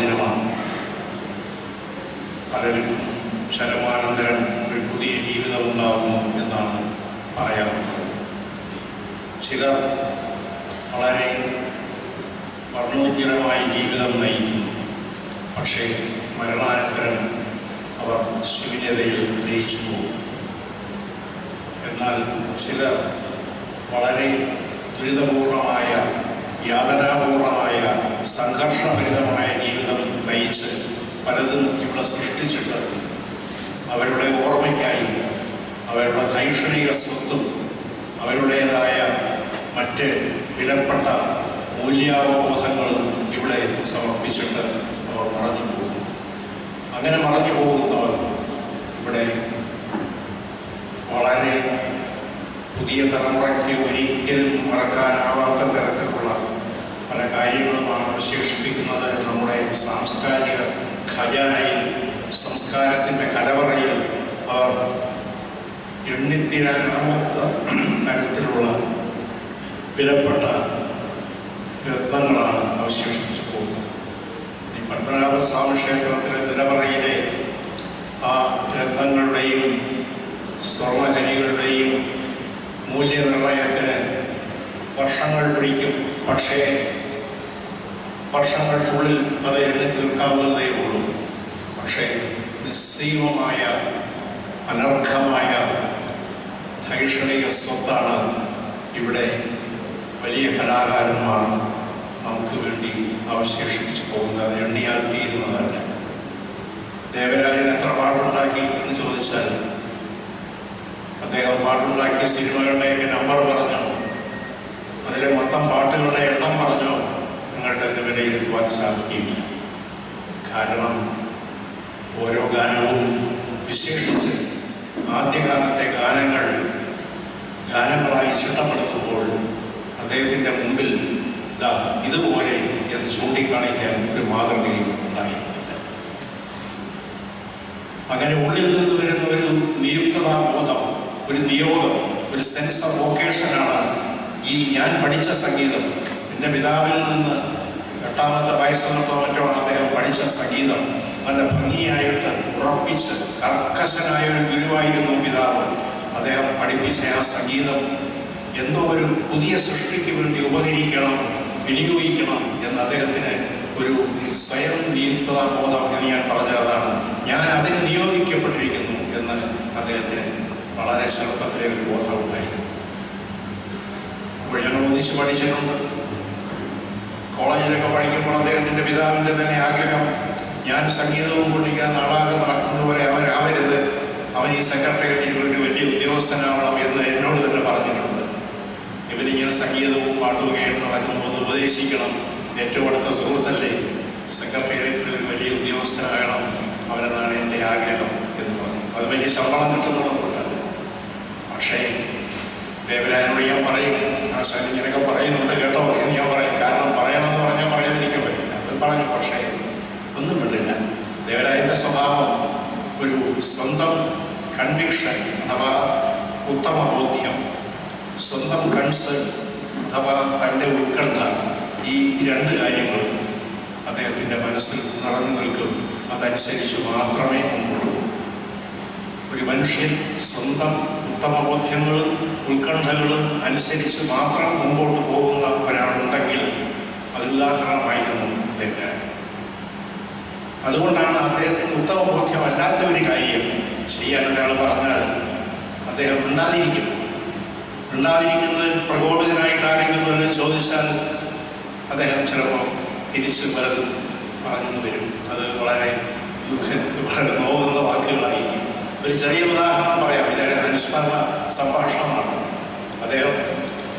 ദിനമാണ് പലരും ശരമാനന്തരം ഒരു പുതിയ ജീവിതം ഉണ്ടാകുന്നു എന്നാണ് പറയാറുള്ളത്. ചിലർ വളരെ വർണോജ്ജലമായ ജീവിതം നയിക്കുന്നു. പക്ഷേ മരണാനന്തരം അവർ ശൂന്യതയിൽ ലയിച്ചു പോകും എന്നാൽ ചിലർ വളരെ ദുരിതപൂർണമായ യാതനാപൂർണമായ സംഘർഷഭരിതമായ ജീവിതം നയിച്ച് പലതും ഇവിടെ സൃഷ്ടിച്ചിട്ട് അവരുടെ ഓർമ്മയ്ക്കായി അവരുടെ ധൈഷണിക സ്വത്തും അവരുടേതായ മറ്റ് വിലപ്പെട്ട മൂല്യാവബോധങ്ങളും ഇവിടെ സമർപ്പിച്ചിട്ട് അവർ മറഞ്ഞു പോകുന്നു. അങ്ങനെ മറഞ്ഞു പോകുന്നവർ ഇവിടെ വളരെ പുതിയ തലമുറയ്ക്ക് ഒരിക്കലും മറക്കാനാവാത്ത പല കാര്യങ്ങളുമാണ് അവശേഷിപ്പിക്കുന്നത് നമ്മുടെ സാംസ്കാരിക ഖജാനയിൽ സംസ്കാരത്തിന്റെ കലവറയിൽ അവർ എണ്ണിത്തീരാനാവാത്ത തരത്തിലുള്ള വിലപ്പെട്ട രത്നങ്ങളാണ് അവശേഷിപ്പിച്ചു പോകുന്നത്. ഈ പത്മനാഭസ്വാമി ക്ഷേത്രത്തിലെ നിലവറയിലെ ആ രത്നങ്ങളുടെയും സ്വർണഖനികളുടെയും മൂല്യനിർണയത്തിന് വർഷങ്ങൾ പിടിക്കും. പക്ഷേ വർഷങ്ങൾക്കുള്ളിൽ അത് എണ്ണി തീർക്കാവുന്നതേ ഉള്ളൂ. പക്ഷേ നിസ്സീമമായ അനർഘമായ ധൈഷണിക സ്വത്താണ് ഇവിടെ വലിയ കലാകാരന്മാർ നമുക്ക് വേണ്ടി അവശേഷിപ്പിച്ചു പോകുന്നത്. എണ്ണിയാൽ തീരുന്നതല്ല. ദേവരാജൻ എത്ര പാട്ടുണ്ടാക്കി എന്ന് ചോദിച്ചാൽ അദ്ദേഹം പാട്ടുണ്ടാക്കിയ സിനിമകളുടെയൊക്കെ നമ്പർ പറഞ്ഞു? അതിലെ മൊത്തം പാട്ടുകളുടെ എണ്ണം പറഞ്ഞു? അതിന് വിലയിരുത്തുവാൻ സാധിക്കുകയില്ല കാരണം ഓരോ ഗാനവും വിശേഷിച്ച് ആദ്യകാലത്തെ ഗാനങ്ങൾ ഗാനങ്ങളായി ചിട്ടപ്പെടുത്തുമ്പോൾ അദ്ദേഹത്തിന്റെ മുമ്പിൽ ദാ ഇതുപോലെ എന്ന് ചൂണ്ടിക്കാണിക്കാൻ ഒരു മാതൃകയും ഉണ്ടായിരുന്നില്ല അങ്ങനെ ഉള്ളിൽ നിന്ന് വരുന്ന ഒരു നിയുക്തതാബോധം ഒരു നിയോഗം ഒരു സെൻസ് ഓഫ് വൊക്കേഷനാണ് ഈ ഞാൻ പഠിച്ച സംഗീതം. എന്റെ പിതാവിൽ നിന്ന് എട്ടാമത്തെ വയസ്സുള്ളപ്പോ മറ്റോ അദ്ദേഹം പഠിച്ച സംഗീതം നല്ല ഭംഗിയായിട്ട് ഉറപ്പിച്ച് കർക്കശനായ ഒരു ഗുരുവായിരുന്നു പിതാവ്. അദ്ദേഹം പഠിപ്പിച്ച ആ സംഗീതം എന്തോ ഒരു പുതിയ സൃഷ്ടിക്ക് വേണ്ടി ഉപകരിക്കണം വിനിയോഗിക്കണം എന്ന് അദ്ദേഹത്തിന് ഒരു സ്വയം നിയുക്തതാ ബോധം എന്ന് ഞാൻ പറഞ്ഞതാണ്. ഞാൻ അതിന് നിയോഗിക്കപ്പെട്ടിരിക്കുന്നു എന്ന് അദ്ദേഹത്തിന് വളരെ ചെറുപ്പത്തിലെ ഒരു ബോധമുണ്ടായിരുന്നു അപ്പോൾ ഞങ്ങൾ ഒന്നിച്ച് പഠിച്ചിട്ടുണ്ട്. കോളേജിലൊക്കെ പഠിക്കുമ്പോൾ അദ്ദേഹത്തിന്റെ പിതാവിന്റെ തന്നെ ആഗ്രഹം ഞാൻ സംഗീതവും കൊണ്ടിരിക്കാൻ നാടാകെ നടക്കുന്നത് പോലെ അവരാവരുത് അവൻ ഈ സെക്രട്ടേറിയറ്റിൽ ഒരു വലിയ ഉദ്യോഗസ്ഥനാവണം എന്ന് എന്നോട് തന്നെ പറഞ്ഞിട്ടുണ്ട്. ഇവനിങ്ങനെ സംഗീതവും പാട്ടും കേട്ട് നടക്കുന്നു ഒന്ന് ഉപദേശിക്കണം. ഏറ്റവും അടുത്ത സുഹൃത്തല്ലേ? സെക്രട്ടേറിയറ്റിൽ ഒരു വലിയ ഉദ്യോഗസ്ഥനാകണം അവരെന്നാണ് എന്റെ ആഗ്രഹം എന്ന് പറഞ്ഞു. അത് വലിയ ശമ്പളം കിട്ടുന്നുള്ളതുകൊണ്ടാണ് പക്ഷേ ദേവരായനോട് ഞാൻ പറയും. ആശാൻ ഇങ്ങനെയൊക്കെ പറയുന്നുണ്ട് കേട്ടോ. എന്ന് ഞാൻ പറയും. കാരണം പറയണമെന്ന് പറഞ്ഞാൽ പറയാതിരിക്കാൻ പറ്റില്ല. അത് പറഞ്ഞു. പക്ഷേ ഒന്നും വിട്ടില്ല ദേവരായന്റെ സ്വഭാവം ഒരു സ്വന്തം കൺവിക്ഷൻ അഥവാ ഉത്തമ ബോധ്യം സ്വന്തം കൺസേൺ അഥവാ തന്റെ ഉത്കണ്ഠ ഈ രണ്ട് കാര്യങ്ങളും അദ്ദേഹത്തിന്റെ മനസ്സിൽ നിറഞ്ഞു നിൽക്കും. അതനുസരിച്ച് മാത്രമേ മുമ്പോട്ട് ഒരു മനുഷ്യൻ സ്വന്തം ഉത്തമബോധ്യങ്ങളും ഉത്കണ്ഠകളും അനുസരിച്ച് മാത്രം മുമ്പോട്ട് പോകുന്ന ഒരാളുണ്ടെങ്കിൽ അതുല്ലാഹരണമായിരുന്നു ദേവരാജൻ അതുകൊണ്ടാണ് അദ്ദേഹത്തിന് ഉത്തമബോധ്യമല്ലാത്ത ഒരു കാര്യം ചെയ്യാൻ ഒരാൾ പറഞ്ഞാൽ അദ്ദേഹം മിണ്ടാതിരിക്കും. മിണ്ടാതിരിക്കുന്നത് പ്രകോപിതനായിട്ട് ആരെങ്കിലും വന്ന് ചോദിച്ചാൽ അദ്ദേഹം ചിലപ്പോൾ തിരിച്ച് പലതും പറഞ്ഞു വരും. അത് വളരെ വളരെ നോവുന്ന വാക്കുകളായിരിക്കും. ഒരു ചെറിയ ഉദാഹരണം പറയാം. ഇതൊരു അനുസ്മരണ സംഭാഷണമാണ്. അദ്ദേഹം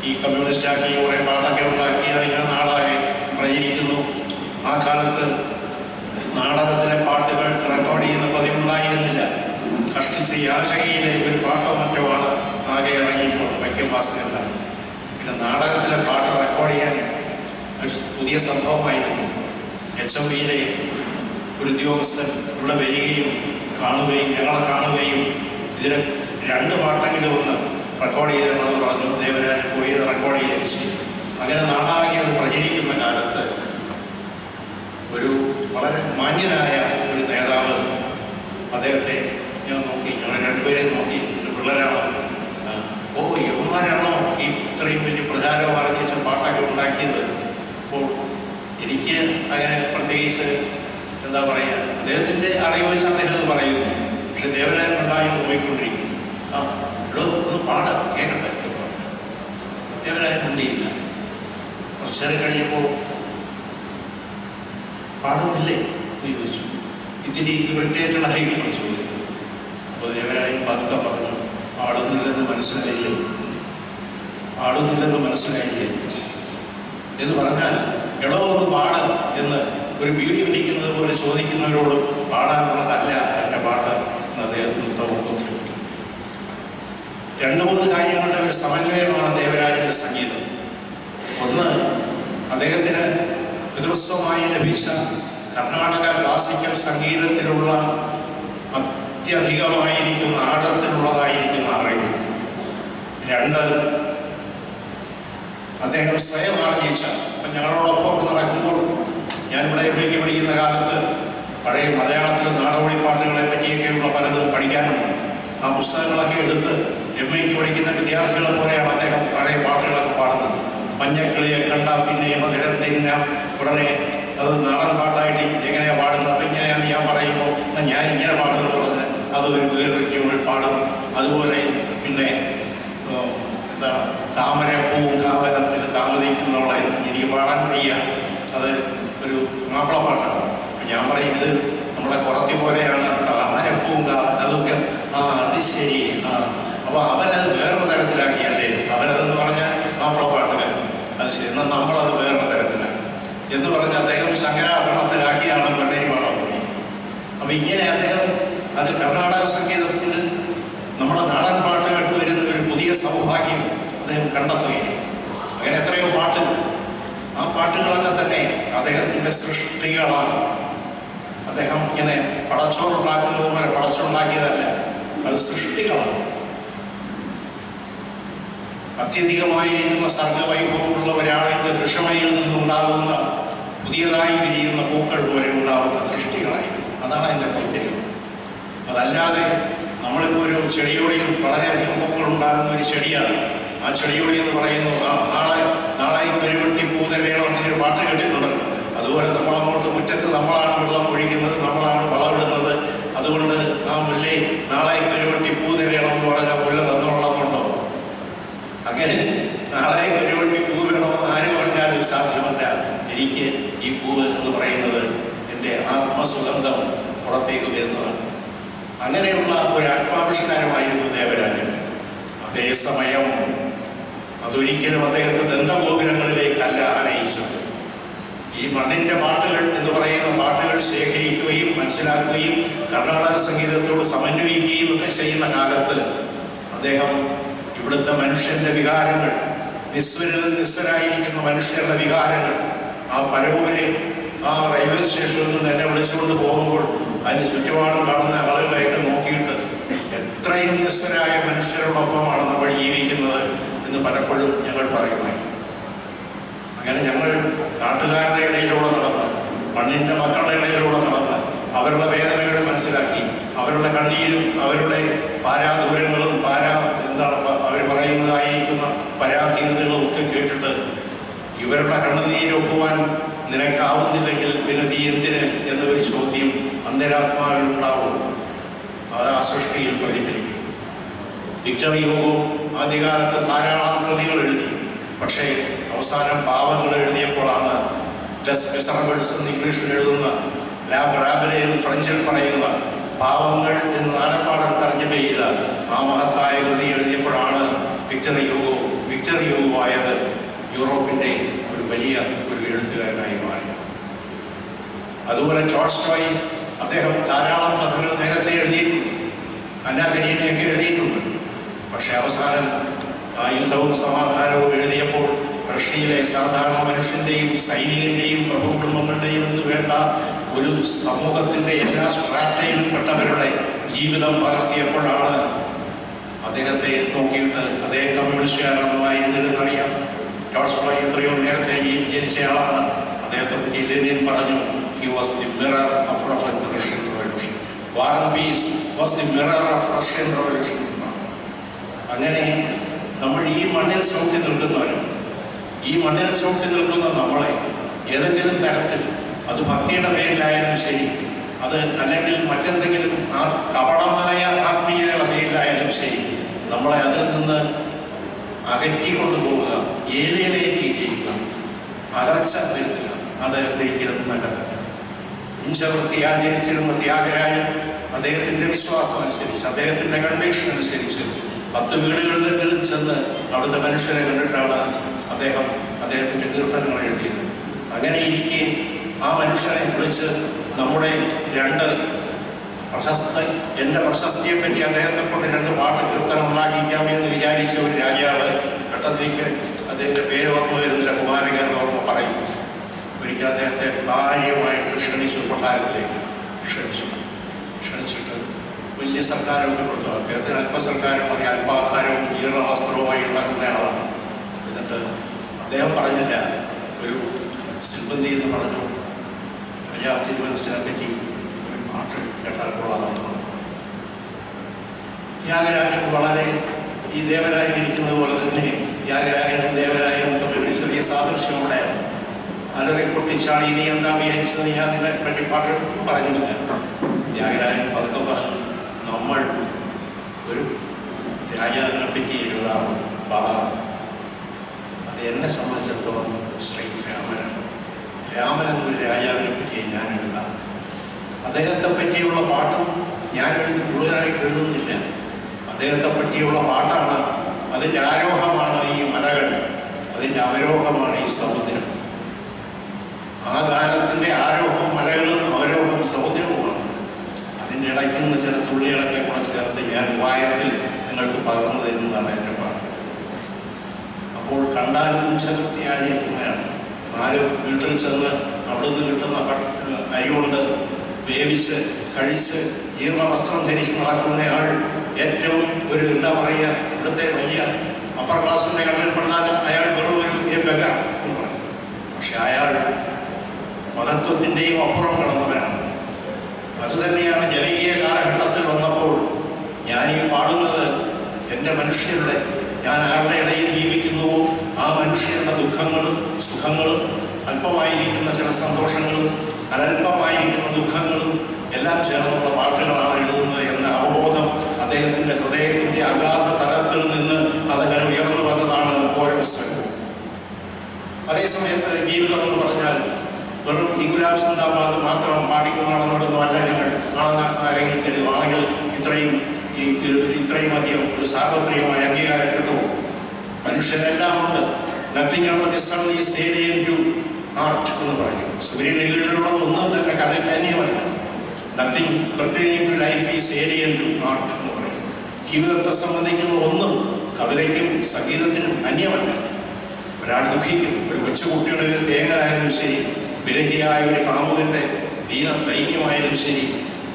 ഈ കമ്മ്യൂണിസ്റ്റ് ആക്കി കുറേ പാട്ടൊക്കെ ഉണ്ടാക്കി അതിങ്ങനെ നാടാകെ പ്രചരിക്കുന്നു. ആ കാലത്ത് നാടകത്തിലെ പാട്ടുകൾ റെക്കോർഡ് ചെയ്യുന്ന പതിവുണ്ടായിരുന്നില്ല. കഷ്ടിച്ച് യാചകയിലെ ഒരു പാട്ടോ മറ്റോ ആണ് ആകെ ഇറങ്ങിയിട്ടുള്ളത് വൈക്കം ഭാസ്കരല്ല പിന്നെ നാടകത്തിലെ പാട്ട് റെക്കോർഡ് ചെയ്യാൻ ഒരു പുതിയ സംഭവമായിരുന്നു. എച്ച് എം പിയിലെ ഒരു ഉദ്യോഗസ്ഥൻ ഇവിടെ വരികയും കാണുകയും ഞങ്ങളെ കാണുകയും ഇതിൽ രണ്ട് പാട്ടെങ്കിലും ഒന്ന് റെക്കോർഡ് ചെയ്തിട്ടുള്ളത് പറഞ്ഞു. ദേവരാജൻ പോയി റെക്കോർഡ് ചെയ്യുകയും ചെയ്തു അങ്ങനെ നാടാകെ അത് പ്രചരിക്കുന്ന കാലത്ത് ഒരു വളരെ മാന്യനായ ഒരു നേതാവ് അദ്ദേഹത്തെ ഞാൻ നോക്കി. ഞങ്ങൾ രണ്ടുപേരെയും നോക്കി. ഒരു പിള്ളേരാണോ. ഓ യവന്മാരാണോ ഈ ഇത്രയും വലിയ പ്രചാരം അറിയിച്ച പാട്ടൊക്കെ ഉണ്ടാക്കിയത്? അപ്പോൾ എനിക്ക് അങ്ങനെ പ്രത്യേകിച്ച് എന്താ പറയുക അദ്ദേഹത്തിന്റെ അറിവ് വെച്ച് അദ്ദേഹം പറയുന്നു. പക്ഷെ ദേവരായ ഉണ്ടായി പോയിക്കൊണ്ടിരിക്കും ആ പാടാൻ കേൾക്കട്ടെ കഴിയുമ്പോൾ നേരം കഴിഞ്ഞപ്പോൾ പാടുന്നില്ലേ എന്ന് ചോദിച്ചു ഇതിന് ഇറിറ്റേറ്റഡ് ഹൈറ്റാണ് ചോദിച്ചത് അപ്പോൾ ദേവരായും പതുക്കെ പറഞ്ഞു പാടുന്നില്ലെന്ന് മനസ്സിലായില്ലേ പാടുന്നില്ലെന്ന് മനസ്സിലായില്ലേ എന്ന് പറഞ്ഞാൽ എടോ ഒന്ന് പാട് എന്ന് ഒരു ബീഡി വിളിക്കുന്നത് പോലെ ചോദിക്കുന്നവരോട് പാടാനുള്ളതല്ല എന്റെ പാട്ട് എന്ന് അദ്ദേഹത്തിന് ഉത്തരവിട്ടു രണ്ട് മൂന്ന് കാര്യങ്ങളുടെ ഒരു സമന്വയമാണ് ദേവരാജന്റെ സംഗീതം. ഒന്ന് അദ്ദേഹത്തിന് പിതൃസ്വമായി ലഭിച്ച കർണാടക ക്ലാസിക്കൽ സംഗീതത്തിലുള്ള അത്യധികമായിരിക്കുന്ന ആഴത്തിലുള്ളതായിരിക്കുന്ന അറിവ്. രണ്ട് അദ്ദേഹം സ്വയം ആർജിച്ച അപ്പൊ ഞങ്ങളോടൊപ്പം നടക്കുമ്പോൾ ഞാൻ ഇവിടെ പഠിക്കുന്ന കാലത്ത് പഴയ മലയാളത്തിലെ നാടോടി പാട്ടുകളെ പറ്റിയൊക്കെയുള്ള പലതും പഠിക്കാനുണ്ട്. ആ പുസ്തകങ്ങളൊക്കെ എടുത്ത് എം ഐക്ക് പഠിക്കുന്ന വിദ്യാർത്ഥികളെ പോലെയാണ് അദ്ദേഹം പഴയ പാട്ടുകളൊക്കെ പാടുന്നത്. മഞ്ഞക്കിളിയെ കണ്ട പിന്നെ മകരം തിന്ന ഉടനെ അത് നാടൻ പാട്ടായിട്ട് എങ്ങനെയാണ് പാടുന്നത്? അപ്പം ഇങ്ങനെയാണ് ഞാൻ പറയുമ്പോൾ ഞാൻ ഇങ്ങനെ പാടുന്നു പറഞ്ഞ് അത് ഒരു വേറൊരു ട്യൂണിൽ പാടും. അതുപോലെ പിന്നെ എന്താണ് താമരപ്പൂവും കാവലത്തിൽ താമസിക്കുന്നവളെ എനിക്ക് പാടാൻ വയ്യ. അത് ഒരു മാപ്പിള പാട്ടാണ്. ഞാൻ പറയും ഇത് നമ്മുടെ കുറത്തി പോലെയാണ്. താമരപ്പൂവും കാവൽ അതൊക്കെ അപ്പോൾ അവനത് വേറൊരു തരത്തിലാക്കിയല്ലേ? അവനതെന്ന് പറഞ്ഞാൽ ആ പാട്ടുകൾ അത് ശരി എന്നാൽ നമ്മളത് വേറൊരു തരത്തിലാണ് എന്ന് പറഞ്ഞ് അദ്ദേഹം സങ്കരാഭരണത്തിലാക്കിയാണ് പാടാൻ അപ്പൊ ഇങ്ങനെ അദ്ദേഹം അത് കർണാടക സംഗീതത്തിൽ നമ്മുടെ നാടൻ പാട്ടുകൾക്ക് വരുന്ന ഒരു പുതിയ സൗഭാഗ്യം അദ്ദേഹം കണ്ടെത്തുകയും അങ്ങനെ എത്രയോ പാട്ടുകൾ. ആ പാട്ടുകളൊക്കെ തന്നെ അദ്ദേഹത്തിന്റെ സൃഷ്ടികളാണ്. അദ്ദേഹം ഇങ്ങനെ പടച്ചോറുണ്ടാക്കുന്നത് പോലെ പടച്ചുണ്ടാക്കിയതല്ല അത് സൃഷ്ടികളാണ്. അത്യധികമായിരിക്കുന്ന സർഗവൈഭവമുള്ള ഒരാളിന്റെ ദൃശ്യമയിൽ നിന്നുണ്ടാകുന്ന പുതിയതായി വിരിയുന്ന പൂക്കൾ പോലെ ഉണ്ടാകുന്ന സൃഷ്ടികളായി. അതാണ് അതിന്റെ പ്രത്യേകത അതല്ലാതെ നമ്മളിപ്പോൾ ഒരു ചെടിയുടെയും വളരെയധികം പൂക്കൾ ഉണ്ടാകുന്ന ഒരു ചെടിയാണ്. ആ ചെടിയുടെ എന്ന് പറയുന്നു നാളെ നാളായി പെരുവെട്ടി പൂതൽ വേണം എന്നൊരു പാട്ട് കേട്ടിട്ടുണ്ടല്ലോ അതുപോലെ നമ്മളങ്ങോട്ട് മുറ്റത്ത് നമ്മളാണ് വെള്ളം ഒഴിക്കുന്നത് നമ്മളാണ് വളമിടുന്നത്. അതുകൊണ്ട് ആ മുല്ലേ നാളായി പെരുവെട്ടി പൂതൽ വേണം എന്ന് പറഞ്ഞാൽ മുല്ല തന്നുള്ളതുണ്ടോ അങ്ങനെ നാളെ പെരുവെട്ടി പൂ വേണമെന്ന് ആര് പറഞ്ഞാലും സാധ്യമല്ല എനിക്ക് ഈ പൂവ് എന്ന് പറയുന്നത് എന്റെ ആത്മസുഗന്ധം പുറത്തേക്ക് വരുന്നതാണ്. അങ്ങനെയുള്ള ഒരു ആത്മാവിഷ്കാരമായിരുന്നു ദേവരാജൻ അതേസമയം അതൊരിക്കലും അദ്ദേഹത്തെ ദന്തഗോപുരങ്ങളിലേക്കല്ല ആനയിച്ചത്. ഈ മണ്ണിന്റെ പാട്ടുകൾ എന്ന് പറയുന്ന പാട്ടുകൾ ശേഖരിക്കുകയും മനസ്സിലാക്കുകയും കർണാടക സംഗീതത്തോട് സമന്വയിക്കുകയും ഒക്കെ ചെയ്യുന്ന കാലത്ത് അദ്ദേഹം ഇവിടുത്തെ മനുഷ്യന്റെ വികാരങ്ങൾ നിസ്വരിൽ നിസ്വരായിരിക്കുന്ന മനുഷ്യരുടെ വികാരങ്ങൾ ആ പരവൂരെ ആ റെയിൽവേ സ്റ്റേഷനിൽ നിന്ന് എന്നെ വിളിച്ചുകൊണ്ട് പോകുമ്പോൾ അതിന് ചുറ്റുപാടും കാണുന്ന ആളുകളെയൊക്കെ നോക്കിയിട്ട് എത്ര ഇന്ത്യസ്ഥരായ മനുഷ്യരോടൊപ്പമാണ് നമ്മൾ ജീവിക്കുന്നത് എന്ന് പലപ്പോഴും ഞങ്ങൾ പറയുമായി അങ്ങനെ ഞങ്ങൾ നാട്ടുകാരുടെ ഇടയിലൂടെ നടന്ന് മണ്ണിന്റെ മക്കളുടെ ഇടയിലൂടെ നടന്ന് അവരുടെ വേദനകൾ മനസ്സിലാക്കി അവരുടെ കണ്ണീരും അവരുടെ പാരാദൂരങ്ങളും പാരാ എന്താണ് പ- അവർ പറയുന്നതായിരിക്കുന്ന പരാധീനതകളും ഒക്കെ കേട്ടിട്ട് ഇവരുടെ കണ്ണുനീരൊപ്പുവാൻ നിനക്കാവുന്നില്ലെങ്കിൽ പിന്നെ നീ എന്തിന് എന്നൊരു ചോദ്യം അന്തരാത്മാവിൽ ഉണ്ടാവും അത് ആ സൃഷ്ടിയിൽ പ്രതിഫലിക്കും വിക്ടർ യോഗോ ആദ്യകാലത്ത് ധാരാളം കൃതികൾ എഴുതി. പക്ഷേ അവസാനം പാവങ്ങൾ എഴുതിയപ്പോഴാണ് ലെസ് മിസറബിൾസ് എന്ന് ഇംഗ്ലീഷിൽ എഴുതുന്ന ലാബ് റാബിലെ എന്ന് ഫ്രഞ്ചിൽ പറയുന്ന പാവങ്ങൾ എന്ന് നാലപ്പാടം തർജമ ചെയ്ത ആ മഹത്തായ കൃതി എഴുതിയപ്പോഴാണ് വിക്ടർ യോഗോ വിക്ടർ യോഗോ ആയത് യൂറോപ്പിന്റെ വലിയ ഒരു എഴുത്തുകാരനായി മാറി. അതുപോലെ ടോൾസ്റ്റോയ് അദ്ദേഹം ധാരാളം കഥകൾ നേരത്തെ എഴുതിയിട്ടുണ്ട്. അന്നാകരിനെയൊക്കെ എഴുതിയിട്ടുണ്ട്. പക്ഷെ അവസാനം ആ യുദ്ധവും സമാധാനവും എഴുതിയപ്പോൾ റഷ്യയിലെ സാധാരണ മനുഷ്യന്റെയും സൈനികന്റെയും പ്രഭുകുടുംബങ്ങളുടെയും എന്ന് വേണ്ട ഒരു സമൂഹത്തിന്റെ എല്ലാ സ്ട്രാറ്റയിലും പെട്ടവരുടെ ജീവിതം പകർത്തിയപ്പോഴാണ് അദ്ദേഹത്തെ നോക്കിയിട്ട് അദ്ദേഹം കമ്മ്യൂണിസ്റ്റുകാരനൊന്നുമായിരുന്നില്ലെന്നറിയാം ടോൾസ്റ്റോയ് എത്രയോ നേരത്തെ ഈ ജനിച്ചയാളാണ് അദ്ദേഹത്തെ ലെനിൻ പറഞ്ഞു he was the of Russian Revolution. War and Peace was the mirror of Russian Revolution. അങ്ങനെ നമ്മൾ ഈ മണ്ണിൽ സൗഖ്യം നിൽക്കുന്നവരും ഈ മണ്ണിൽ സൗഖ്യം നിൽക്കുന്ന നമ്മളെ ഏതെങ്കിലും തരത്തിൽ അത് ഭക്തിയുടെ പേരിലായാലും ശരി അത് അല്ലെങ്കിൽ മറ്റെന്തെങ്കിലും ആ കപടമായ ആത്മീയതയുടെ പേരിലായാലും ശരി നമ്മളെ അതിൽ നിന്ന് അകറ്റിക്കൊണ്ടു പോവുക ഏലിയനേറ്റ് ചെയ്യുക അലർച്ച വരുത്തുക അത് ഒരിക്കലും നല്ലത് ഇഞ്ചവൃത്തി ആചരിച്ചിരുന്ന ത്യാഗരാജൻ അദ്ദേഹത്തിന്റെ വിശ്വാസം അനുസരിച്ച് അദ്ദേഹത്തിന്റെ കൺവെൻഷൻ അനുസരിച്ച് പത്ത് വീടുകളിലെങ്കിലും ചെന്ന് അവിടുത്തെ മനുഷ്യരെ കണ്ടിട്ടാണ് അദ്ദേഹം അദ്ദേഹത്തിന്റെ കീർത്തനങ്ങൾ എഴുതിയത്. അങ്ങനെ ഇരിക്കെ ആ മനുഷ്യനെ വിളിച്ച് നമ്മുടെ രണ്ട് പ്രശസ്ത എന്റെ പ്രശസ്തിയെ പറ്റി അദ്ദേഹത്തെ കൊണ്ട് രണ്ട് പാട്ട് കീർത്തനം ഉണ്ടാക്കിക്കാം എന്ന് വിചാരിച്ച ഒരു രാജാവ് പെട്ടെന്നേക്ക് അദ്ദേഹത്തിന്റെ പേര് ഓർമ്മ വരുന്നില്ല. കുമാരകൻ ഓർമ്മ പറയും ഒരിക്കൽ അദ്ദേഹത്തെ കാര്യമായിട്ട് ക്ഷണിച്ചു കൊട്ടാരത്തിലേക്ക് ക്ഷണിച്ചു. ക്ഷണിച്ചിട്ട് വലിയ സർക്കാരൊക്കെ കൊടുത്തു. അദ്ദേഹത്തിന് അല്പസർക്കാരും മതി അല്പാഹാരവും ജീർണ വസ്ത്രവുമായി ഉണ്ടാക്കുന്ന ആളാണ്. എന്നിട്ട് അദ്ദേഹം പറഞ്ഞില്ല. ഒരു സിബന്ധി എന്ന് പറഞ്ഞു. രാജാവ് തിരുമനസിനെ പറ്റി. ഒരു പാട്ട് കേട്ടാൽ പറഞ്ഞു. ത്യാഗരാജൻ വളരെ ഈ ദേവരായിരിക്കുന്നത് പോലെ തന്നെ ത്യാഗരാജനും ദേവരായനും തമ്മിൽ ഒരു ചെറിയ സാദൃശ്യം അവിടെ അലറി പൊട്ടിച്ചാണ് ഇനി എന്താ വിചാരിച്ചത് ഞാൻ നിങ്ങളെ പറ്റി പാട്ട് പറഞ്ഞില്ല ത്യാഗരായൻ പതുക്കെ പറഞ്ഞു നമ്മൾ ഒരു രാജാവിനെ പറ്റി അത് എന്നെ സംബന്ധിച്ചിടത്തോളം ശ്രീ രാമനാണ്. രാമൻ എന്നൊരു രാജാവിനെ പറ്റി ഞാൻ എഴുതാം അദ്ദേഹത്തെ പറ്റിയുള്ള പാട്ടും ഞാൻ എഴുതി കൂടുതലായിട്ട് എഴുതുന്നില്ല. അദ്ദേഹത്തെ പറ്റിയുള്ള പാട്ടാണ് അതിന്റെ ആരോഹമാണ് അതിന്റെ അവരോഹമാണ് ഈ സമുദ്രം. ആ കാലത്തിന്റെ ആരോഹം മലകളും അവരോഹം സമുദ്രവുമാണ്. അതിന്റെ ഇടയ്ക്ക് നിന്ന് ചില തുള്ളികളൊക്കെ കൂടെ ചേർത്ത് ഞാൻ വായത്തിൽ നിങ്ങൾക്ക് പകർന്നു തരുന്നതാണ് എന്റെ പാട്ട് അപ്പോൾ കണ്ടാലും ചെലുത്തി ആരും വീട്ടിൽ ചെന്ന് അവിടെ നിന്ന് കിട്ടുന്ന അരി കൊണ്ട് വേവിച്ച് കഴിച്ച് ജീർണ വസ്ത്രം ധരിച്ച് നടക്കുന്നയാൾ ഏറ്റവും ഒരു എന്താ പറയുക ഇവിടുത്തെ വലിയ അപ്പർ ക്ലാസ്സിന്റെ കണ്ണിൽപ്പെട്ടാൽ അയാൾ വെറും ഒരു ബഗ എന്ന് പറയും പക്ഷെ അയാൾ മതത്വത്തിന്റെയും അപ്പുറം കടന്നവരാണ് അതുതന്നെയാണ് ജനകീയ കാലഘട്ടത്തിൽ വന്നപ്പോൾ ഞാൻ ഈ പാടുന്നത് എന്റെ മനുഷ്യരുടെ ഞാൻ ആരുടെ ഇടയിൽ ജീവിക്കുന്നുവോ ആ മനുഷ്യരുടെ ദുഃഖങ്ങളും സുഖങ്ങളും അല്പമായിരിക്കുന്ന ചില സന്തോഷങ്ങളും അനല്പമായിരിക്കുന്ന ദുഃഖങ്ങളും എല്ലാം ചേർന്നുള്ള പാട്ടുകളാണ് എഴുതുന്നത് എന്ന അവബോധം അദ്ദേഹത്തിന്റെ ഹൃദയത്തിന്റെ അഗാധ തലത്തിൽ നിന്ന് അതങ്ങനെ ഉയർന്നു വന്നതാണ് ഓരോ പുസ്തകം. അതേസമയത്ത് ജീവിതം എന്ന് പറഞ്ഞാൽ വെറും ഈ ഗുലാബ് സിന്ദാബാദ് മാത്രം പാടിക്കൊണ്ട് നടന്നിടൊന്നും അല്ല ഞങ്ങൾ ആരെങ്കിലും കരുതുവാണെങ്കിൽ ഇത്രയും ഇത്രയും അധികം ഒരു സാർവത്രികമായ അംഗീകാരം കിട്ടുമോ മനുഷ്യരെല്ലാം ഉണ്ട് ടു ആർട്ട് എന്ന് പറയും. സൂര്യനികളിലുള്ളത് ഒന്നും തന്നെ കലയ്ക്ക് അന്യമല്ല. നത്തിങ് പ്രത്യേകിച്ച് ലൈഫ് ഈസ് ടു ആർട്ട് ജീവിതത്തെ സംബന്ധിക്കുന്ന ഒന്നും കവിതയ്ക്കും സംഗീതത്തിനും അന്യമല്ല. ഒരാൾ ദുഃഖിക്കും. ഒരു കൊച്ചുകുട്ടിയുടെ ഒരു തേങ്ങലായാലും ശരി വിരഹിയായ ഒരു കാമുകന്റെ ദീന ദൈന്യമായാലും ശരി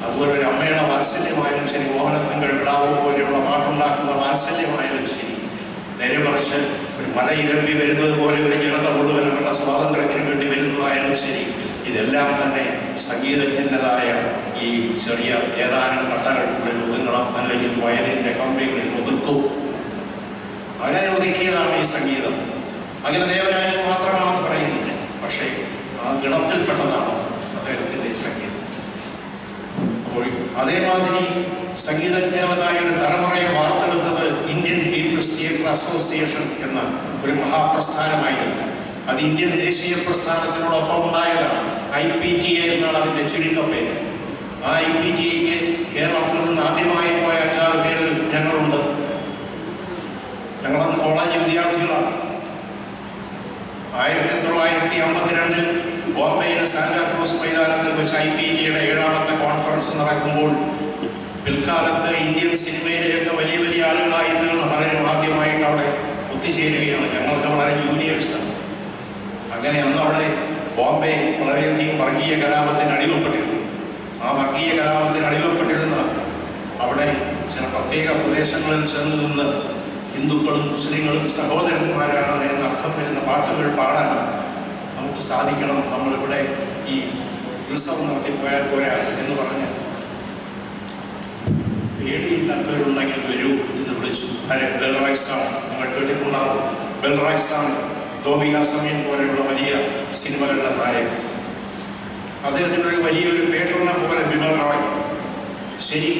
അതുപോലെ ഒരു അമ്മയുടെ വാത്സല്യമായാലും ശരി ഓഹനത്തങ്ങൾ വിടാവ് പോലെയുള്ള പാട്ടുണ്ടാക്കുന്ന വാത്സല്യമായാലും ശരി നേരെ മറിച്ച് ഒരു മല ഇരമ്പി വരുന്നത് പോലെ ഒരു ജനത മുഴുവനുള്ള സ്വാതന്ത്ര്യത്തിന് വേണ്ടി വരുന്നതായാലും ശരി ഇതെല്ലാം തന്നെ സംഗീതജ്ഞന്റെതായ ഈ ചെറിയ ഏതാനും പട്ടണങ്ങളിൽ ഒതുങ്ങണം അല്ലെങ്കിൽ വയലിന്റെ കമ്പികളിൽ ഒതുക്കും. അങ്ങനെ ഒതുക്കിയതാണ് ഈ സംഗീതം. അങ്ങനെ ദേവരാജൻ മാത്രമാണെന്ന് പറയുന്നില്ല. പക്ഷേ ആ ഗണത്തിൽപ്പെട്ടതാണ് അദ്ദേഹത്തിന്റെ സംഗീതം. അപ്പോൾ അതേമാതിരി സംഗീതജ്ഞരതായ ഒരു തലമുറയെ വാർത്തെടുത്തത് ഇന്ത്യൻ പീപ്പിൾസ് തിയേറ്റർ അസോസിയേഷൻ എന്ന ഒരു മഹാപ്രസ്ഥാനമായിരുന്നു. അത് ഇന്ത്യൻ ദേശീയ പ്രസ്ഥാനത്തിനോടൊപ്പം ഉണ്ടായതാണ്. ഐ പി ടി എ എന്നാണ് അതിന്റെ ചുരുക്കപ്പേര്. ആ ഐ പി ടി എക്ക് കേരളത്തിൽ ആദ്യമായി പോയ അഞ്ചാറ് പേരിൽ ഞങ്ങളുണ്ട്. ഞങ്ങളന്ന് കോളേജ് വിദ്യാർത്ഥികളാണ്. ആയിരത്തി തൊള്ളായിരത്തി അമ്പത്തിരണ്ടിൽ ബോംബെയിലെ സാന്റാക്രൂസ് മൈതാനത്തിൽ വെച്ച് ഐ പി ടിയുടെ ഏഴാമത്തെ കോൺഫറൻസ് നടക്കുമ്പോൾ പിൽക്കാലത്ത് ഇന്ത്യൻ സിനിമയിലെയൊക്കെ വലിയ വലിയ ആളുകളായി തീർന്ന പലരും ആദ്യമായിട്ട് അവിടെ ഒത്തുചേരുകയാണ്. ഞങ്ങൾക്ക് വളരെ യൂണിയേഴ്സാണ് അങ്ങനെ അന്ന് അവിടെ ബോംബെ വളരെയധികം വർഗീയ കലാപത്തിന് അടിമപ്പെട്ടിരുന്നു. ആ വർഗീയ കലാപത്തിന് അടിമപ്പെട്ടിരുന്ന അവിടെ ചില പ്രത്യേക പ്രദേശങ്ങളിൽ ചെന്ന് നിന്ന് ഹിന്ദുക്കളും മുസ്ലിങ്ങളും സഹോദരന്മാരാണ് എന്ന അർത്ഥം വരുന്ന പാട്ടുകൾ പാടാൻ നമുക്ക് സാധിക്കണം. നമ്മളിവിടെ ഈ ഉത്സവം നടത്തിപ്പോയാൽ പോരാ എന്ന് പറഞ്ഞ് പേടിയില്ലാത്തവരുണ്ടെങ്കിൽ വരൂ എന്ന് വിളിച്ചു. ആരെ നമ്മൾ നിങ്ങൾ കേട്ടിട്ടുണ്ടാവും. ബെൽറൈസാണ് തോബിക സമയം പോലെയുള്ള വലിയ സിനിമകളുടെ പ്രായം അദ്ദേഹത്തിന്റെ ഒരു വലിയൊരു പേരുള്ള പോലെ ബിമൽ റായ് ശരി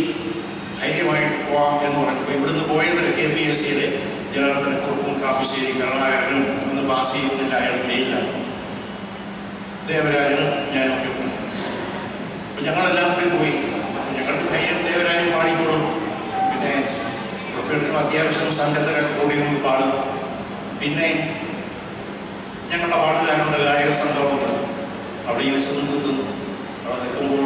ധൈര്യമായിട്ട് പോവാം എന്ന് പറഞ്ഞു. ഇവിടുന്ന് പോയത് കെ പി എസ് സിയിലെ ജനാർദ്ദന കുറുപ്പും കാപ്പിശ്ശേരി കരുണാകരനും ഒന്ന് പാസ് ചെയ്യുന്നില്ല അയാൾ ജയിലാണ് ദേവരാജനും ഞാനൊക്കെ അപ്പൊ ഞങ്ങളെല്ലാം കൂടി പോയി. ഞങ്ങൾക്ക് ധൈര്യം ദേവരാജൻ പാടിക്കോളും പിന്നെ അത്യാവശ്യം സംഘത്തിനൊക്കെ കൂടി പാടും. പിന്നെ ഞങ്ങളുടെ പാട്ടുകാരുണ്ട് ഗായക സംഘമുണ്ട് അവിടെ ഈ വശത്ത് നിൽക്കുന്നു. അവിടെ നിൽക്കുമ്പോൾ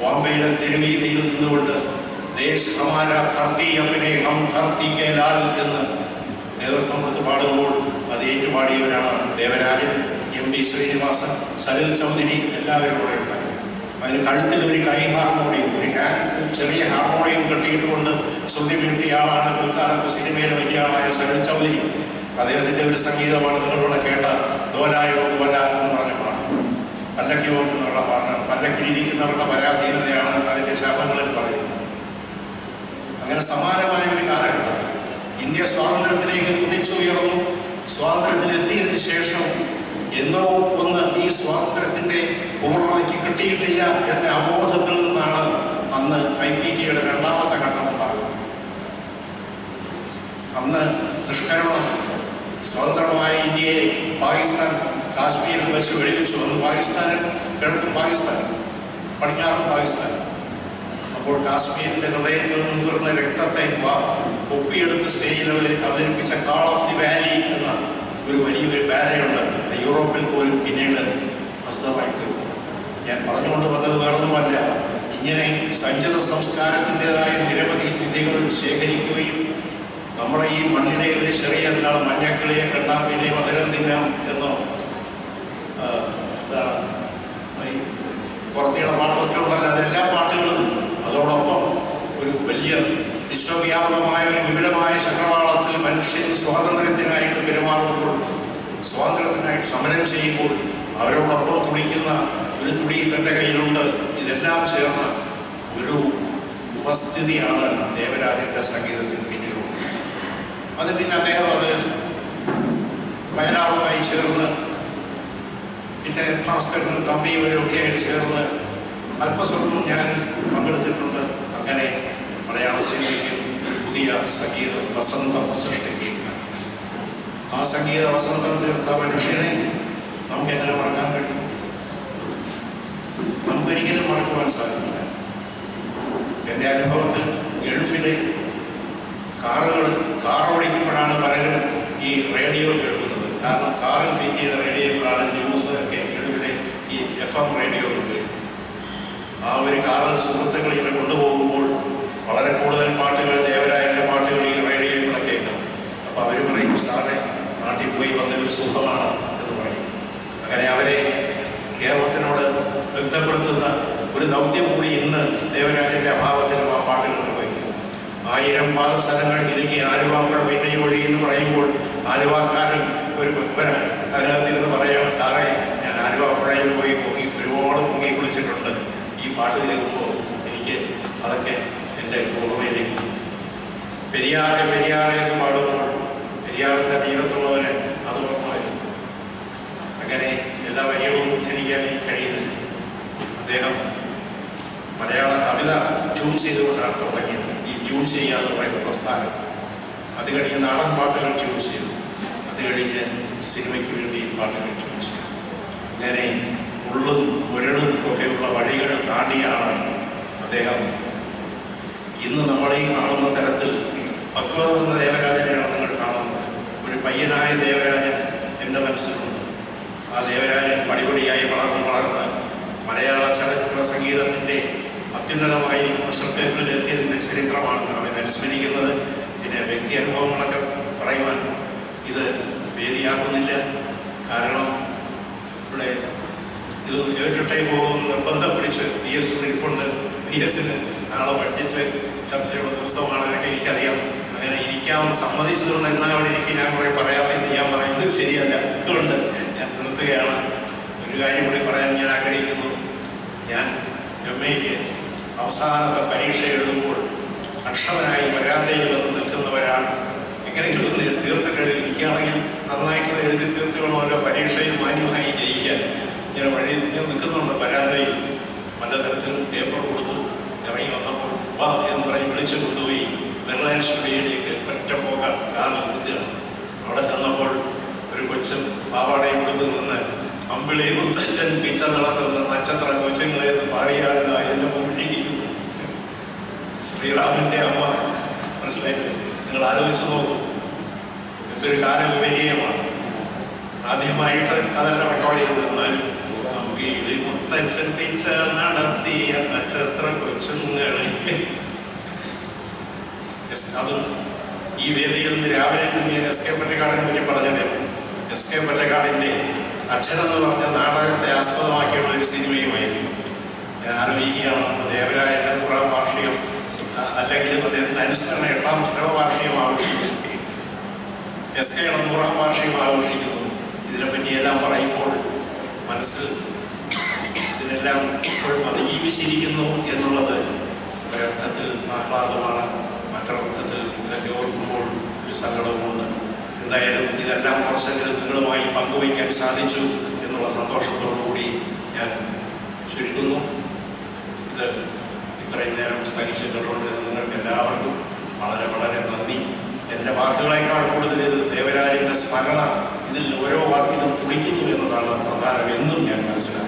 ബോംബെയിലെ തിരുവീതിയിൽ നിന്നുകൊണ്ട് ദേശ് എന്ന് നേതൃത്വം കൊടുത്ത് പാടുമ്പോൾ അത് ഏറ്റുപാടിയവരാണ് ദേവരാജൻ എം പി ശ്രീനിവാസൻ സലിൽ ചൗധരി എല്ലാവരും കൂടെ ഉണ്ടായി അതിന് കഴുത്തിൽ ഒരു കൈ ഹാർമോണിയം ഒരു ഹാൻഡ് ചെറിയ ഹാർമോണിയം കെട്ടിയിട്ടുകൊണ്ട് ശ്രുതി വീട്ടിയ ആളാണ്. പിൽക്കാലത്ത് സിനിമയിലെ വലിയ ആളായ സലിൽ ചൗധരി. അദ്ദേഹത്തിന്റെ ഒരു സംഗീതമാണ് നിങ്ങളോട് കേട്ട ദോലായോ ദോല എന്ന് പറഞ്ഞ പാട്ട്. പല്ലക്കിയോ എന്നുള്ള പാട്ടാണ് പല്ലക്കിലിരിക്കുന്നവരുടെ പരാധീനതയാണ് അതിന്റെ ശാപങ്ങളിൽ പറയുന്നത്. അങ്ങനെ സമാനമായ ഒരു കാലഘട്ടത്തിൽ ഇന്ത്യ സ്വാതന്ത്ര്യത്തിലേക്ക് കുതിച്ചുയർന്നു സ്വാതന്ത്ര്യത്തിലെത്തിയതിനു ശേഷം എന്തോ ഒന്ന് ഈ സ്വാതന്ത്ര്യത്തിന്റെ പൂർണതയ്ക്ക് കിട്ടിയിട്ടില്ല എന്ന അബോധത്തിൽ നിന്നാണ് അന്ന് ഐ പി ടിയുടെ രണ്ടാമത്തെ ഘട്ടം ഉണ്ടാകുന്നത്. അന്ന് നിഷ്കരണം സ്വതന്ത്രമായ ഇന്ത്യയെ പാകിസ്ഥാൻ കാശ്മീരിൽ വെച്ച് വെടിവെച്ചു അത് പാകിസ്ഥാനും കിഴക്കൻ പാകിസ്ഥാൻ പടിഞ്ഞാറൻ പാകിസ്ഥാൻ. അപ്പോൾ കാശ്മീരിന്റെ ഹൃദയത്തിൽ നിന്നുയർന്ന രക്തത്തെ ഒപ്പിയെടുത്ത് സ്റ്റേജിൽ അവതരി- അവതരിപ്പിച്ച കാൾ ഓഫ് ദി വാലി എന്ന ഒരു വലിയൊരു ബാലയുണ്ട് യൂറോപ്പിൽ പോലും പിന്നീട് പ്രസിദ്ധമായി തീർന്നു. ഞാൻ പറഞ്ഞുകൊണ്ട് വന്നത് വേറൊന്നുമല്ല. ഇങ്ങനെ സഞ്ചിത സംസ്കാരത്തിന്റെതായ നിരവധി വിധികൾ ശേഖരിക്കുകയും നമ്മുടെ ഈ മണ്ണിനെ ഒരു ചെറിയ എന്താണ് മഞ്ഞക്കിളിയെ കണ്ടാൽ പിന്നെ മധുരം തിന്നാം എന്നോ പുറത്തിയുടെ പാട്ടൊക്കെ ഉണ്ടല്ലോ അതെല്ലാ പാട്ടുകളും അതോടൊപ്പം ഒരു വലിയ വിശ്വവ്യാപകമായ ഒരു വിപുലമായ ചക്രവാളത്തിൽ മനുഷ്യൻ സ്വാതന്ത്ര്യത്തിനായിട്ട് പെരുമാറുമ്പോൾ സ്വാതന്ത്ര്യത്തിനായിട്ട് സമരം ചെയ്യുമ്പോൾ അവരോടൊപ്പം തുടിക്കുന്ന ഒരു തുടി തന്റെ കയ്യിലുണ്ട്. ഇതെല്ലാം ചേർന്ന ഒരു ഉപസ്ഥിതിയാണ് ദേവരാജന്റെ സംഗീതത്തിന് പിന്നിലുള്ളത് അത് പിന്നെ അദ്ദേഹം അത് വയലാറുമായി ചേർന്ന് പിന്നെ ഭാസ്കരനും തമ്പിയും ഒക്കെ ആയിട്ട് ചേർന്ന് അല്പസ്വല്പം ഞാൻ പങ്കെടുത്തിട്ടുണ്ട്. അങ്ങനെ മലയാള സിനിമയ്ക്ക് ഒരു പുതിയ സംഗീത വസന്തം സൃഷ്ടിക്കുകയാണ്. ആ സംഗീത വസന്തം തീർത്ത മനുഷ്യനെ നമുക്ക് എങ്ങനെ മറക്കാൻ കഴിയും? നമുക്കൊരിക്കലും മറക്കുവാൻ സാധിക്കില്ല. എന്റെ അനുഭവത്തിൽ ഗൾഫിലെ കാറുകൾ കാർ ഓടിക്കുമ്പോഴാണ് പലരും ഈ റേഡിയോ കേൾക്കുന്നത്. കാരണം കാറിൽ ഫിറ്റ് ചെയ്ത റേഡിയോകളാണ് ന്യൂസ് ഒക്കെ ഗൾഫിലെ ഈ എഫ് എം റേഡിയോകൾ ആ ഒരു കാറിൽ സുഹൃത്തുക്കൾ ഇങ്ങനെ കൊണ്ടുപോകുമ്പോൾ വളരെ കൂടുതൽ പാട്ടുകൾ ദേവരായന്റെ പാട്ടുകൾ ഈ റേഡിയോയിലൂടെ കേൾക്കും അപ്പോൾ അവർ പറയും സാറെ നാട്ടിൽ പോയി വന്ന ഒരു സുഖമാണ് എന്ന് പറയും. അങ്ങനെ അവരെ കേരളത്തിനോട് ബന്ധപ്പെടുത്തുന്ന ഒരു ദൗത്യം കൂടി ഇന്ന് ദേവരാജന്റെ അഭാവത്തിലും ആ പാട്ടുകൾ ആയിരം പാദസ്ഥലങ്ങൾ ഇടുക്കി ആലുവാക്കുള്ള പിന്നെയും വഴി എന്ന് പറയുമ്പോൾ ആലുവാക്കാരൻ ഒരു വെപ്പന അതിനകത്തിരുന്ന് പറയാം സാറേ ഞാൻ ആലുവാപ്പുഴയിൽ പോയി പൊങ്ങി ഒരുപാട് പൊങ്ങി കുളിച്ചിട്ടുണ്ട്. ഈ പാട്ട് കേൾക്കുമ്പോൾ എനിക്ക് അതൊക്കെ എന്റെ ഓർമ്മയിലേക്ക്. പെരിയാറെ പെരിയാറെ എന്ന് പാടുമ്പോൾ പെരിയാറിന്റെ തീരത്തുള്ളവന് അത് ഓർമ്മ അങ്ങനെ എല്ലാ വരികളും ഉച്ചരിക്കാൻ കഴിയുന്നില്ല. അദ്ദേഹം മലയാള കവിത ട്യൂൺ ചെയ്തുകൊണ്ടാണ് തുടങ്ങിയത്. ട്യൂൺ ചെയ്യുക എന്ന് പറയുന്ന പ്രസ്ഥാനം. അത് കഴിഞ്ഞ് നാടൻ പാട്ടുകൾ ട്യൂൺ ചെയ്തു. അത് കഴിഞ്ഞ് സിനിമയ്ക്ക് വേണ്ടി പാട്ടുകൾ ട്യൂൺ ചെയ്തു. അങ്ങനെ ഉള്ളും മുരടും ഒക്കെയുള്ള വഴികൾ താണ്ടിയാണ് അദ്ദേഹം. ഇന്ന് നമ്മൾ ഈ കാണുന്ന തരത്തിൽ പക്വത വന്ന ദേവരാജനെയാണ് നിങ്ങൾ കാണുന്നത്. ഒരു പയ്യനായ ദേവരാജൻ എന്റെ മനസ്സിലുണ്ട്. ആ ദേവരാജൻ പടിപടിയായി വളർന്ന് വളർന്ന് മലയാള ചലച്ചിത്ര സംഗീതത്തിന്റെ അത്യുന്നതമായി ശ്രദ്ധകളിൽ എത്തിയതിന്റെ ചരിത്രമാണ് നാം അനുസ്മരിക്കുന്നത്. പിന്നെ വ്യക്തി അനുഭവങ്ങളൊക്കെ പറയുവാൻ ഇത് വേദിയാക്കുന്നില്ല കാരണം ഇവിടെ ഇതൊന്ന് കേട്ടിട്ടേ പോകും നിർബന്ധം പിടിച്ച് പി എസ് ഇരിപ്പുണ്ട്. പി എസിന് നാളെ ബഡ്ജറ്റ് ചർച്ചയുള്ള ദിവസമാണ് എന്നൊക്കെ എനിക്കറിയാം. അങ്ങനെ ഇരിക്കാമെന്ന് സമ്മതിച്ചതുകൊണ്ട് എന്നാൽ അവിടെ ഇരിക്കും. ഞാൻ കുറേ പറയാമെന്ന് ഞാൻ പറയുന്നത് ശരിയല്ല. അതുകൊണ്ട് ഞാൻ നിർത്തുകയാണ്. ഒരു ഒരു കാര്യം കൂടി പറയാൻ ഞാൻ ആഗ്രഹിക്കുന്നു. ഞാൻ എം എക്ക് അവസാനത്തെ പരീക്ഷ എഴുതുമ്പോൾ അക്ഷമനായി വരാന്തയിൽ വന്ന് നിൽക്കുന്നവരാണ്. എങ്ങനെയെങ്കിലും ഒന്ന് തീർത്തിട്ട് ഇരിക്കുകയാണെങ്കിൽ നന്നായിട്ട് എഴുതി തീർത്തുകൊള്ളുമല്ലോ പരീക്ഷയിൽ മാന്യമായി ജയിക്കാൻ. ഞാൻ വഴി ഞാൻ നിൽക്കുന്നുണ്ട് വരാന്തയിൽ. പല തരത്തിൽ പേപ്പർ കൊടുത്തു. ഇറങ്ങി വന്നപ്പോൾ വാ എന്ന് പറഞ്ഞ് വിളിച്ചു കൊണ്ടുപോയി. മെർലാൻ സ്റ്റുഡിയോയിലേക്ക് ഒറ്റ പോകാൻ കാറിൽ നിൽക്കുകയാണ് അവിടെ ചെന്നപ്പോൾ ഒരു കൊച്ചും പാവാടയും കൊടുത്ത് നിന്ന് അമ്പിളി മുത്തച്ഛൻ പിച്ച നടത്തുന്ന നക്ഷത്ര കൊച്ചുങ്ങളെ എന്ന് പാടിയാടുന്ന എന്റെ മുമ്പിലിരിക്കുന്നു ശ്രീറാമിന്റെ അമ്മ മനസ്സിലായി? നിങ്ങൾ ആലോചിച്ച് നോക്കൂ. എന്തൊരു കാലവിപരീയമാണ് ആദ്യമായിട്ട് അതെല്ലാം റെക്കോർഡ് ചെയ്ത് തന്നാലും വീട് മുത്തച്ഛൻ പിച്ച നടത്തിയ നക്ഷത്ര കൊച്ചുങ്ങളെ. അതും ഈ വേദിയിൽ രാവിലെ ഞാൻ എസ് കെ പറ്റക്കാടിനെ പറ്റി പറഞ്ഞതേ. എസ് കെ പറ്റക്കാടിന്റെ അച്ഛനെന്ന് പറഞ്ഞ നാടകത്തെ ആസ്പദമാക്കിയുള്ള ഒരു സിനിമയുമായിരുന്നു ഞാൻ ആലോചിക്കുകയാണ്. നമ്മുടെ ദേവരായന്റെ അല്ലെങ്കിൽ അദ്ദേഹത്തിന്റെ അനുസ്മരണ എട്ടാം വാർഷികം ആഘോഷിക്കുന്നു. എസ് കെയുടെ നൂറാം വാർഷികം ആഘോഷിക്കുന്നു. ഇതിനെപ്പറ്റി എല്ലാം പറയുമ്പോൾ മനസ്സിൽ ഇതിനെല്ലാം ഇപ്പോഴും അതിജീവിച്ചിരിക്കുന്നു എന്നുള്ളത് ഒരർത്ഥത്തിൽ ആഹ്ലാദമാണ്. മറ്റൊരർത്ഥത്തിൽ ഇതൊക്കെ ഓർക്കുമ്പോൾ ഒരു സങ്കടവുമുണ്ട്. എന്തായാലും ഇതെല്ലാം കുറച്ചെങ്കിലും നിങ്ങളുമായി പങ്കുവയ്ക്കാൻ സാധിച്ചു എന്നുള്ള സന്തോഷത്തോടു കൂടി ഞാൻ ചുരുക്കുന്നു. ഇത് ഇത്രയും നേരം സഹിച്ചിട്ടുള്ളത് നിങ്ങൾക്ക് എല്ലാവർക്കും വളരെ വളരെ നന്ദി. എന്റെ വാക്കുകളേക്കാൾ കൂടുതൽ ഇത് ദേവരാജിന്റെ സ്മരണ ഇതിൽ ഓരോ വാക്കിലും തുടിക്കുന്നു എന്നതാണ് പ്രധാനം എന്നും ഞാൻ മനസ്സിലാക്കുന്നത്